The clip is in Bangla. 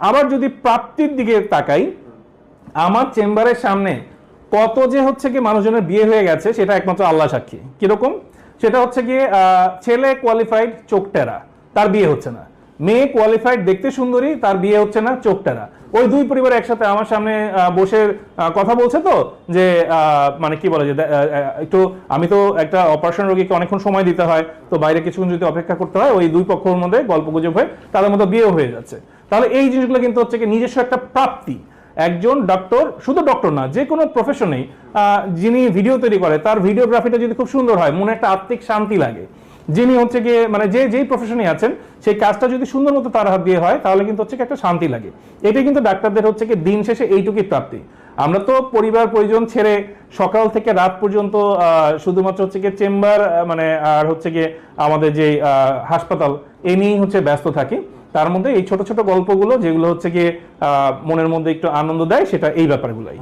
আবার যদি প্রাপ্তির দিকে তাকাই আমার চেম্বারের সামনে কত যে হচ্ছে কি মানুষজনের বিয়ে হয়ে গেছে সেটা একমাত্র আল্লাহ সাক্ষী। কীরকম? সেটা হচ্ছে আহ, ছেলে কোয়ালিফাইড চোখটেরা তার বিয়ে হচ্ছে না। মেয়ে কোয়ালিফাইড দেখতে সুন্দরী তার বিয়ে হচ্ছে না চোখটেরা ওই দুই পরিবার একসাথে আমার সামনে বসে কথা বলছে তো যে মানে কি বলে যে একটু আমি তো একটা অপারেশন রোগীকে অনেকক্ষণ সময় দিতে হয় তো বাইরে কিছুক্ষণ যদি অপেক্ষা করতে হয় ওই দুই পক্ষের মধ্যে গল্প গুজব হয়ে তাদের মধ্যে বিয়েও হয়ে যাচ্ছে। তাহলে এই জিনিসগুলো কিন্তু হচ্ছে কি নিজস্ব একটা প্রাপ্তি। একজন ডক্টর শুধু ডক্টর না, যে কোনো প্রফেশনেই যিনি ভিডিও তৈরি করে, তার ভিডিওগ্রাফিটা যদি খুব সুন্দর হয়, মনে একটা আত্মিক শান্তি লাগে। যিনি হচ্ছে গিয়ে মানে যে, যেই প্রফেশনে আছেন, সেই কাজটা যদি সুন্দর মতো তার হাত দিয়ে হয়, তাহলে কিন্তু হচ্ছে একটা শান্তি লাগে। এটাই কিন্তু ডাক্তারদের হচ্ছে কি দিন শেষে এইটুকুই প্রাপ্তি। আমরা তো পরিবার, পরিজন ছেড়ে সকাল থেকে রাত পর্যন্ত শুধুমাত্র হচ্ছে গিয়ে চেম্বার মানে আর হচ্ছে গিয়ে আমাদের যে হাসপাতাল, এ নিয়েই হচ্ছে ব্যস্ত থাকি। তার মধ্যে এই ছোট ছোট গল্পগুলো যেগুলো হচ্ছে গিয়ে মনের মধ্যে একটু আনন্দ দেয়, সেটা এই ব্যাপারগুলোই।